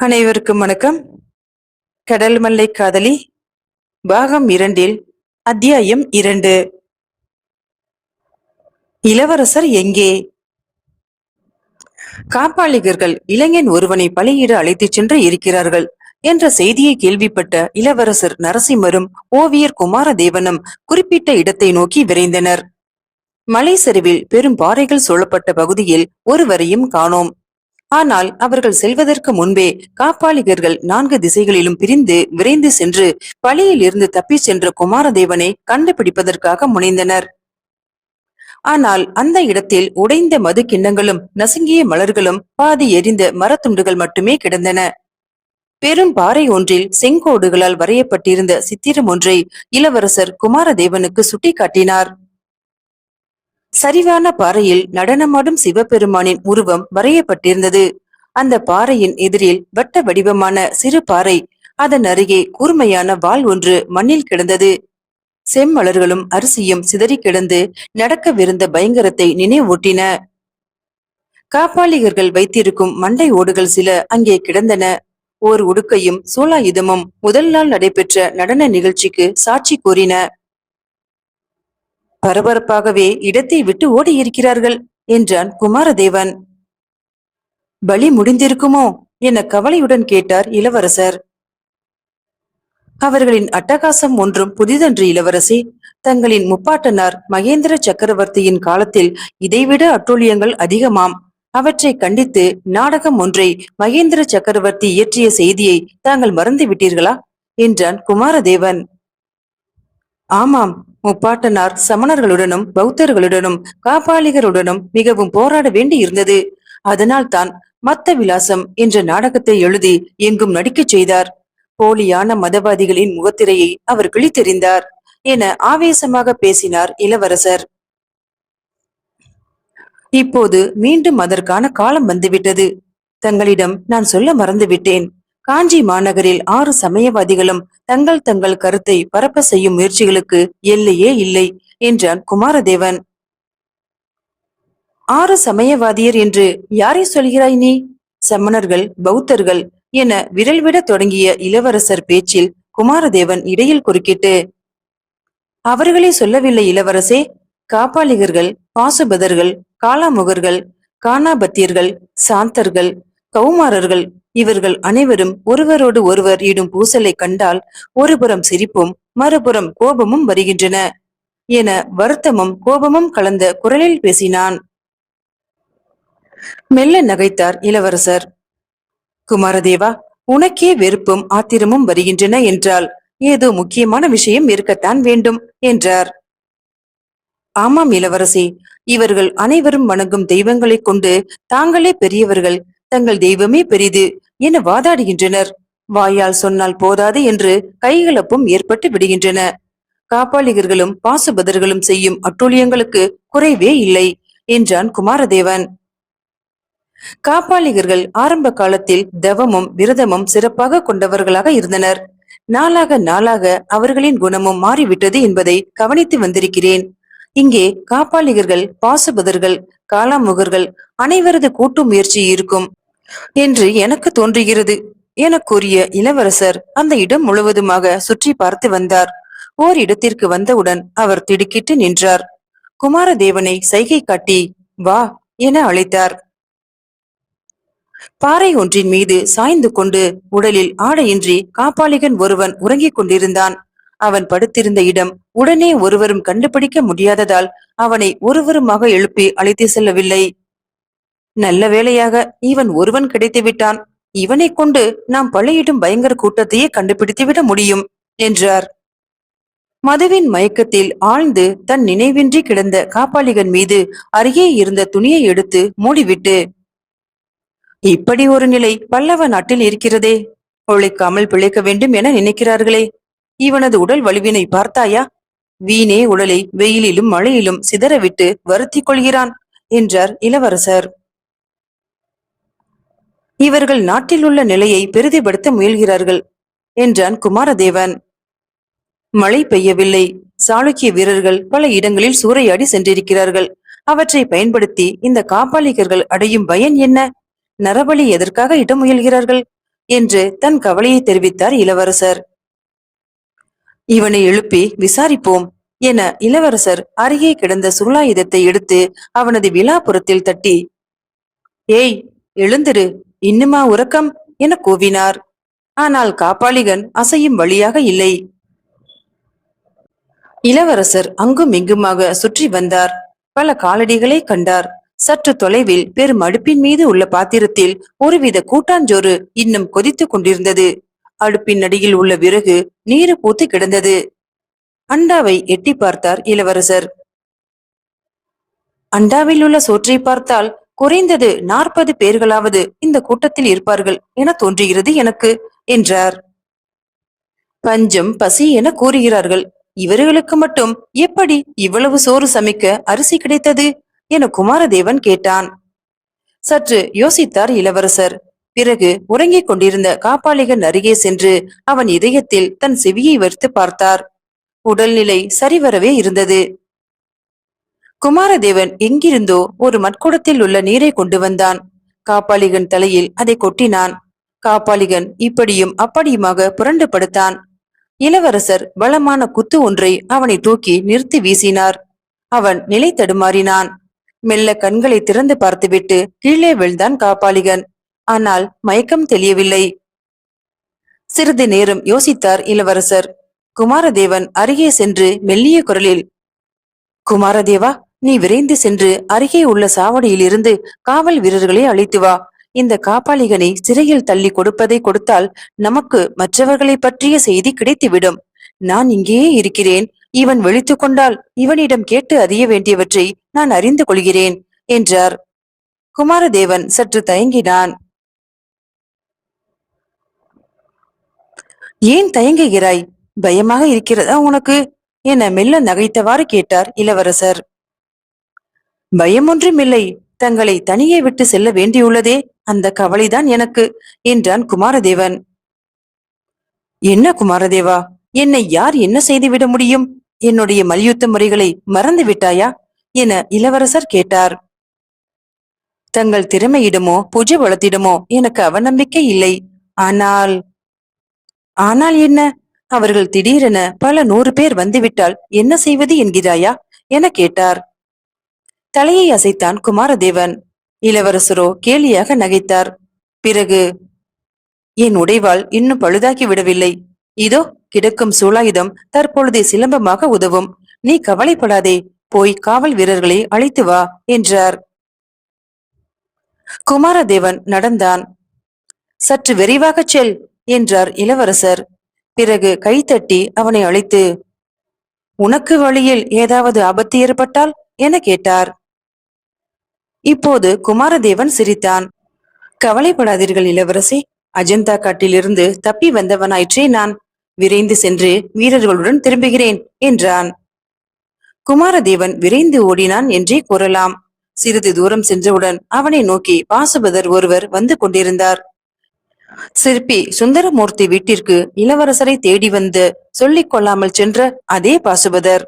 அனைவருக்கும் வணக்கம். கடல் மல்லை காதலி பாகம் இரண்டில் அத்தியாயம் இரண்டு. இளவரசர் எங்கே? காப்பாளிகர்கள் இளைஞன் ஒருவனை பலியிட அழைத்துச் சென்று இருக்கிறார்கள் என்ற செய்தியை கேள்விப்பட்ட இளவரசர் நரசிம்மரும் ஓவியர் குமாரதேவனும் குறிப்பிட்ட இடத்தை நோக்கி விரைந்தனர். மலை சரிவில் பெரும் பாறைகள் சூழப்பட்ட பகுதியில் ஒருவரையும் காணோம். ஆனால் அவர்கள் செல்வதற்கு முன்பே காப்பாளிகர்கள் நான்கு திசைகளிலும் பிரிந்து விரைந்து சென்று பழியில் இருந்து தப்பிச் சென்ற குமாரதேவனை கண்டுபிடிப்பதற்காக முனைந்தனர். ஆனால் அந்த இடத்தில் உடைந்த மது கிண்ணங்களும் நசுங்கிய மலர்களும் பாதி எரிந்த மரத்துண்டுகள் மட்டுமே கிடந்தன. பெரும் பாறை ஒன்றில் செங்கோடுகளால் வரையப்பட்டிருந்த சித்திரம் ஒன்றை இளவரசர் குமாரதேவனுக்கு சுட்டிக்காட்டினார். சரிவான பாறையில் நடனமாடும் சிவபெருமானின் உருவம் வரையப்பட்டிருந்தது. அந்த பாறையின் எதிரில் வட்ட வடிவமான சிறு பாறை அதன் அருகே கூர்மையான வாள் ஒன்று மண்ணில் கிடந்தது. செம்மலர்களும் அரிசியும் சிதறி கிடந்து நடக்கவிருந்த பயங்கரத்தை நினைவூட்டின. காப்பாளிகர்கள் வைத்திருக்கும் மண்டை ஓடுகள் சில அங்கே கிடந்தன. ஓர் உடுக்கையும் சூலாயுதமும் முதல் நாள் நடைபெற்ற நடன நிகழ்ச்சிக்கு சாட்சி கூறின. பரபரப்பாகவே இடத்தை விட்டு ஓடியிருக்கிறார்கள் என்றான் குமாரதேவன். பலி முடிந்திருக்குமோ? என கவலையுடன் கேட்டார் இளவரசர். அவர்களின் அட்டகாசம் ஒன்றும் புதிதன்று இளவரசி. தங்களின் முப்பாட்டனார் மகேந்திர சக்கரவர்த்தியின் காலத்தில் இதைவிட அட்டூழியங்கள் அதிகமாம். அவற்றை கண்டித்து நாடகம் ஒன்றை மகேந்திர சக்கரவர்த்தி இயற்றிய செய்தியை தாங்கள் மறந்து விட்டீர்களா என்றான் குமாரதேவன். ஆமாம் முப்பாட்டனார் சமணர்களுடனும் பௌத்தர்களுடனும் காபாலிகருடனும் மிகவும் போராட வேண்டி இருந்தது அதனால் தான் மத்த விலாசம் என்ற நாடகத்தை எழுதி எங்கும் நடிக்கச் செய்தார். போலியான மதவாதிகளின் முகத்திரையை அவர் கிழித்தெறிந்தார் என ஆவேசமாக பேசினார் இளவரசர். இப்போது மீண்டும் அதற்கான காலம் வந்துவிட்டது. தங்களிடம் நான் சொல்ல மறந்துவிட்டேன். காஞ்சி மாநகரில் ஆறு சமயவாதிகளும் தங்கள் தங்கள் கருத்தை பரப்ப செய்யும் முயற்சிகளுக்கு எல்லையே இல்லை என்றான் குமாரதேவன். ஆறு சமயவாதியர் என்று யாரை சொல்கிறாய் நீ? சமணர்கள் பௌத்தர்கள் என விரல் விட தொடங்கிய இளவரசர் பேச்சில் குமாரதேவன் இடையில் குறுக்கிட்டு அவர்களே சொல்லவில்லை இளவரசே. காப்பாளிகர்கள் பாசுபதர்கள் காலாமுகர்கள் கானாபத்தியர்கள் சாந்தர்கள் கௌமாரர்கள் இவர்கள் அனைவரும் ஒருவரோடு ஒருவர் இடும் பூசலை கண்டால் ஒருபுறம் சிரிப்பும் மறுபுறம் கோபமும் வருகின்றன என வருத்தமும் கோபமும் கலந்த குரலில் பேசினான். மெல்ல நகைத்தார் இளவரசர். குமாரதேவா உனக்கே வெறுப்பும் ஆத்திரமும் வருகின்றன என்றால் ஏதோ முக்கியமான விஷயம் இருக்கத்தான் வேண்டும் என்றார். ஆமாம் இளவரசி இவர்கள் அனைவரும் வணங்கும் தெய்வங்களைக் கொண்டு தாங்களே பெரியவர்கள் தங்கள் தெய்வமே பெரிது என வாதாடுகின்றனர். வாயால் சொன்னால் போதாது என்று கைகலப்பும் ஏற்பட்டு விடுகின்றன. காப்பாளிகர்களும் பாசுபதர்களும் செய்யும் அட்டூழியங்களுக்கு குறைவே இல்லை என்றான் குமாரதேவன். காப்பாளிகர்கள் ஆரம்ப காலத்தில் தவமும் விரதமும் சிறப்பாக கொண்டவர்களாக இருந்தனர். நாளாக நாளாக அவர்களின் குணமும் மாறிவிட்டது என்பதை கவனித்து வந்திருக்கிறேன். இங்கே காப்பாளிகர்கள் பாசுபதர்கள் காலாமுகர்கள் அனைவரது கூட்டு முயற்சி இருக்கும். என்று எனக்கு தோன்றுகிறது. என கூறிய இளவரசர் அந்த இடம் முழுவதுமாக சுற்றி பார்த்து வந்தார். ஓர் இடத்திற்கு வந்தவுடன் அவர் திடுக்கிட்டு நின்றார். குமாரதேவனை சைகை காட்டி வா என அழைத்தார். பாறை ஒன்றின் மீது சாய்ந்து கொண்டு உடலில் ஆடையின்றி காப்பாளிகன் ஒருவன் உறங்கிக் கொண்டிருந்தான். அவன் படுத்திருந்த இடம் உடனே ஒருவரும் கண்டுபிடிக்க முடியாததால் அவனை ஒருவருமாக எழுப்பி அழைத்து செல்லவில்லை. நல்ல வேளையாக இவன் ஒருவன் கிடைத்து விட்டான். இவனை கொண்டு நாம் பள்ளியிடும் பயங்கர கூட்டத்தையே கண்டுபிடித்து விட முடியும் என்றார். மதுவின் மயக்கத்தில் ஆழ்ந்து தன் நினைவின்றி கிடந்த காப்பாளிகன் மீது அருகே இருந்த துணியை எடுத்து மூடிவிட்டு இப்படி ஒரு நிலை பல்லவ நாட்டில் இருக்கிறதே உழைக்காமல் பிழைக்க வேண்டும் என நினைக்கிறார்களே. இவனது உடல் வலுவினை பார்த்தாயா? வீணே உடலை வெயிலிலும் மழையிலும் சிதறவிட்டு வருத்திக் கொள்கிறான் என்றார் இளவரசர். இவர்கள் நாட்டில் உள்ள நிலையை பெரிதிப்படுத்த முயல்கிறார்கள் என்றான் குமாரதேவன். மழை பெய்யவில்லை. சாளுக்கிய வீரர்கள் பல இடங்களில் சூறையாடி சென்றிருக்கிறார்கள். அவற்றை பயன்படுத்தி இந்த காப்பாளிகர்கள் அடையும் பயன் என்ன? நரபலி எதற்காக இட முயல்கிறார்கள்? என்று தன் கவலையை தெரிவித்தார் இளவரசர். இவனை எழுப்பி விசாரிப்போம் என இளவரசர் அருகே கிடந்த சுருளாயுதத்தை எடுத்து அவனது விழாப்புறத்தில் தட்டி ஏய் எழுந்திரு. இன்னுமா உறக்கம்? என கூவினார். ஆனால் காப்பாளிகன் அசையும் வழியாக இல்லை. இளவரசர் அங்கும் இங்குமாக சுற்றி வந்தார். பல காலடிகளை கண்டார். சற்று தொலைவில் பெரும் அடுப்பின் மீது உள்ள பாத்திரத்தில் ஒருவித கூட்டாஞ்சோறு இன்னும் கொதித்துக் கொண்டிருந்தது. அடுப்பின் அடியில் உள்ள விறகு நீரு பூத்து கிடந்தது. அண்டாவை எட்டி பார்த்தார் இளவரசர். அண்டாவில் உள்ள சோற்றை பார்த்தால் குறைந்தது நாற்பது பேர்களாவது இந்த கூட்டத்தில் இருப்பார்கள் என தோன்றுகிறது எனக்கு என்றார். பஞ்சம் பசி என கூறுகிறார்கள் இவர்களுக்கு மட்டும் எப்படி இவ்வளவு சோறு சமைக்க அரிசி கிடைத்தது? என குமாரதேவன் கேட்டான். சற்று யோசித்தார் இளவரசர். பிறகு உறங்கிக் கொண்டிருந்த காப்பாளிகன் அருகே சென்று அவன் இதயத்தில் தன் செவியை வைத்து பார்த்தார். உடல்நிலை சரிவரவே இருந்தது. குமாரதேவன் எங்கிருந்தோ ஒரு மட்குடத்தில் உள்ள நீரை கொண்டு வந்தான். காப்பாளிகன் தலையில் அதை கொட்டினான். காப்பாளிகன் இப்படியும் அப்படியுமாக புரண்டு படுத்தான். இளவரசர் பலமான குத்து ஒன்றை அவனை தூக்கி நிறுத்தி வீசினார். அவன் நிலை தடுமாறினான். மெல்ல கண்களை திறந்து பார்த்துவிட்டு கீழே விழுந்தான் காப்பாளிகன். ஆனால் மயக்கம் தெரியவில்லை சிறிது நேரம் யோசித்தார் இளவரசர். குமாரதேவன் அருகே சென்று மெல்லிய குரலில் குமாரதேவா நீ விரைந்து சென்று அருகே உள்ள சாவடியில் இருந்து காவல் வீரர்களை அழைத்து வா. இந்த காப்பாளிகனை சிறையில் தள்ளி கொடுப்பதை கொடுத்தால் நமக்கு மற்றவர்களை பற்றிய செய்தி கிடைத்துவிடும். நான் இங்கேயே இருக்கிறேன். இவன் விழித்துக் கொண்டால் இவனிடம் கேட்டு அறிய வேண்டியவற்றை நான் அறிந்து கொள்கிறேன் என்றார். குமாரதேவன் சற்று தயங்கினான். ஏன் தயங்குகிறாய்? பயமாக இருக்கிறதா உனக்கு? என மெல்ல நகைத்தவாறு கேட்டார் இளவரசர். பயம் ஒன்றுமில்லை தங்களை தனியே விட்டு செல்ல வேண்டியுள்ளதே அந்த கவலைதான் எனக்கு என்றான் குமாரதேவன். என்ன குமாரதேவா என்னை யார் என்ன செய்துவிட முடியும்? என்னுடைய மல்யுத்த முறைகளை மறந்து விட்டாயா? என இளவரசர் கேட்டார். தங்கள் திறமையிடமோ புஜ வளத்திடமோ எனக்கு அவநம்பிக்கை இல்லை. ஆனால் ஆனால் என்ன? அவர்கள் திடீரென பல நூறு பேர் வந்துவிட்டால் என்ன செய்வது என்கிறாயா? என கேட்டார். தலையை அசைத்தான் குமாரதேவன். இளவரசரோ கேலியாக நகைத்தார். பிறகு என் உடைவாள் இன்னும் பழுதாக்கி விடவில்லை. இதோ கிடக்கும் சூலாயுதம் தற்பொழுதே சிலம்பமாக உதவும். நீ கவலைப்படாதே. போய் காவல் வீரர்களை அழைத்து வா என்றார். குமாரதேவன் நடந்தான். சற்று விரைவாகச் செல் என்றார் இளவரசர். பிறகு கைத்தட்டி அவனை அழைத்து உனக்கு வழியில் ஏதாவது ஆபத்து ஏற்பட்டால்? என கேட்டார். இப்போது குமாரதேவன் சிரித்தான். கவலைப்படாதீர்கள் இளவரசி அஜந்தா காட்டிலிருந்து தப்பி வந்தவனாயிற்றே நான். விரைந்து சென்று வீரர்களுடன் திரும்புகிறேன் என்றான். குமாரதேவன் விரைந்து ஓடினான் என்றே கூறலாம். சிறிது தூரம் சென்றவுடன் அவனை நோக்கி பாசுபதர் ஒருவர் வந்து கொண்டிருந்தார். சிற்பி சுந்தரமூர்த்தி வீட்டிற்கு இளவரசரை தேடி வந்து சொல்லிக் கொள்ளாமல் சென்ற அதே பாசுபதர்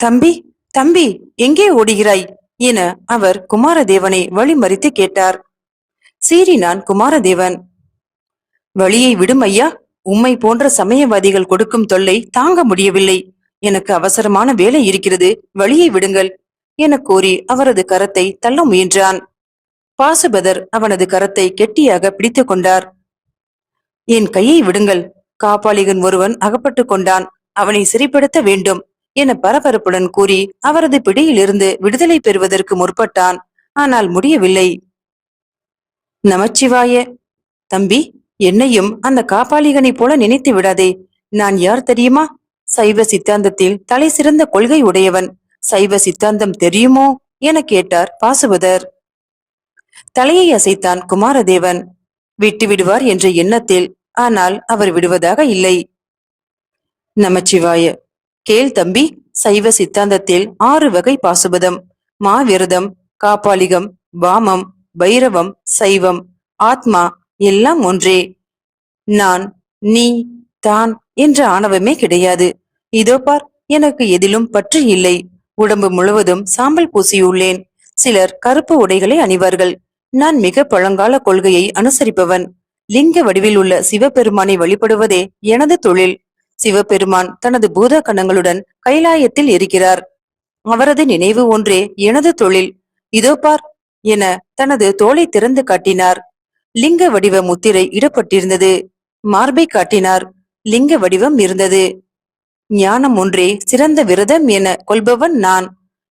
தம்பி தம்பி எங்கே ஓடுகிறாய்? என அவர் குமாரதேவனை வழிமறித்து கேட்டார். சீறினான் குமாரதேவன் வழியை விடும் ஐயா உம்மை போன்ற சமயவாதிகள் கொடுக்கும் தொல்லை தாங்க முடியவில்லை. எனக்கு அவசரமான வேலை இருக்கிறது வழியை விடுங்கள் என கூறி அவரது கரத்தை தள்ள முயன்றான். பாசுபதர் அவனது கரத்தை கெட்டியாக பிடித்துக் கொண்டார். என் கையை விடுங்கள் காப்பாளிகன் ஒருவன் அகப்பட்டுக் கொண்டான் அவனை சிறைப்படுத்த வேண்டும் என பரபரப்புடன் கூறி அவரது பிடியிலிருந்து விடுதலை பெறுவதற்கு முற்பட்டான். ஆனால் முடியவில்லை. நமச்சிவாய தம்பி என்னையும் அந்த காப்பாளிகனைப் போல நினைத்து விடாதே. நான் யார் தெரியுமா? சைவ சித்தாந்தத்தில் தலை சிறந்த கொள்கை உடையவன். சைவ சித்தாந்தம் தெரியுமோ? என கேட்டார் பாசுபதர் தலையை அசைத்தான் குமாரதேவன். விட்டு விடுவார் என்ற எண்ணத்தில் ஆனால் அவர் விடுவதாக இல்லை. நமச்சிவாய கேள் தம்பி சைவ சித்தாந்தத்தில் ஆறு வகை பாசுபதம். மாவிரதம் காப்பாளிகம் வாமம் பைரவம் சைவம். ஆத்மா எல்லாம் ஒன்றே. நான் நீ தான் என்ற ஆணவமே கிடையாது. இதோ பார் எனக்கு எதிலும் பற்று இல்லை. உடம்பு முழுவதும் சாம்பல் பூசியுள்ளேன். சிலர் கருப்பு உடைகளை அணிவார்கள். நான் மிக பழங்கால கொள்கையை அனுசரிப்பவன். லிங்க வடிவில் உள்ள சிவபெருமானை வழிபடுவதே எனது தொழில். சிவபெருமான் தனது பூத கணங்களுடன் கைலாயத்தில் இருக்கிறார். அவரது நினைவு ஒன்றே எனது தொழில். இதோ பார் என தனது தோலை திறந்து காட்டினார். லிங்க வடிவ முத்திரை இடப்பட்டிருந்தது. மார்பை காட்டினார். லிங்க வடிவம் இருந்தது. ஞானம் ஒன்றே சிறந்த விரதம் என கொள்பவன் நான்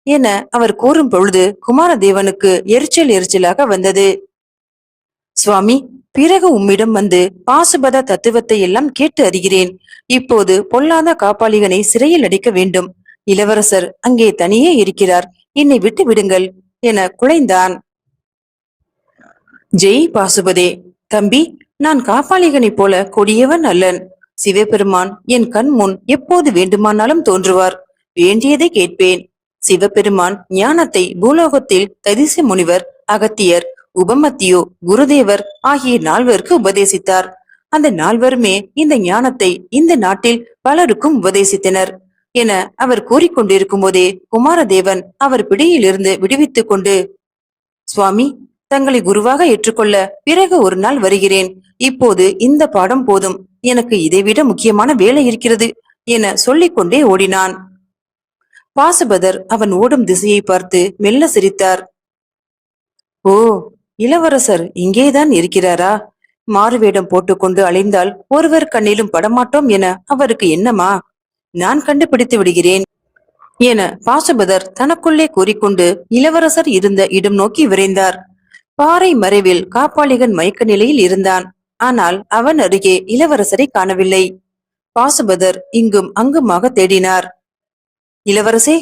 என அவர் கூறும் பொழுது குமாரதேவனுக்கு எரிச்சல் எரிச்சலாக வந்தது. சுவாமி பிறகு உம்மிடம் வந்து பாசுபத தத்துவத்தை எல்லாம் கேட்டு அறிகிறேன். இப்போது பொல்லாத காப்பாளிகனை சிறையில் அடைக்க வேண்டும். இளவரசர் அங்கே தனியே இருக்கிறார். என்னை விட்டு விடுங்கள் என குழைந்தான். ஜெய் பாசுபதே தம்பி நான் காப்பாளிகனைப் போல கொடியவன் அல்லன். சிவபெருமான் என் கண் முன் எப்போது வேண்டுமானாலும் தோன்றுவார். வேண்டியதை கேட்பேன். சிவபெருமான் ஞானத்தை பூலோகத்தில் ததிச முனிவர் அகத்தியர் உபமத்தியோ குருதேவர் ஆகிய நால்வருக்கு உபதேசித்தார். அந்த நால்வருமே இந்த ஞானத்தை இந்த நாட்டில் பலருக்கும் உபதேசித்தனர். என அவர் கூறிக்கொண்டிருக்கும் போதே குமாரதேவன் அவர் பிடியிலிருந்து விடுவித்துக் கொண்டு சுவாமி தங்களை குருவாக ஏற்றுக்கொள்ள பிறகு ஒரு நாள் வருகிறேன். இப்போது இந்த பாடம் போதும். எனக்கு இதைவிட முக்கியமான வேலை இருக்கிறது என சொல்லிக்கொண்டே ஓடினான். பாசுபதர் அவன் ஓடும் திசையை பார்த்து மெல்ல சிரித்தார். ஓ இளவரசர் இங்கேதான் இருக்கிறாரா? மாறுவேடம் போட்டுக்கொண்டு அலைந்தால் ஒருவர் கண்ணிலும் படமாட்டோம் என அவருக்கு என்னமா நான் கண்டுபிடித்து விடுகிறேன் என பாசுபதர் தனக்குள்ளே கூறிக்கொண்டு இளவரசர் இருந்த இடம் நோக்கி விரைந்தார். பாறை மறைவில் காப்பாளிகன் மயக்க நிலையில் இருந்தான். ஆனால் அவன் அருகே இளவரசரை காணவில்லை. பாசுபதர் இங்கும் அங்குமாக தேடினார். இளவரசே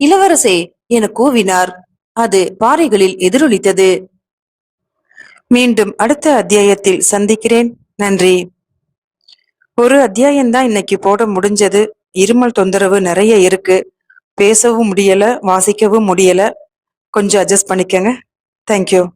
இளவரசே என கூவினார். அது பாறைகளில் எதிரொலித்தது. மீண்டும் அடுத்த அத்தியாயத்தில் சந்திக்கிறேன். நன்றி. ஒரு அத்தியாயம்தான் இன்னைக்கு போட முடிஞ்சது. இருமல் தொந்தரவு நிறைய இருக்கு. பேசவும் முடியல வாசிக்கவும் முடியல. கொஞ்சம் அட்ஜஸ்ட் பண்ணிக்கங்க. தேங்க்யூ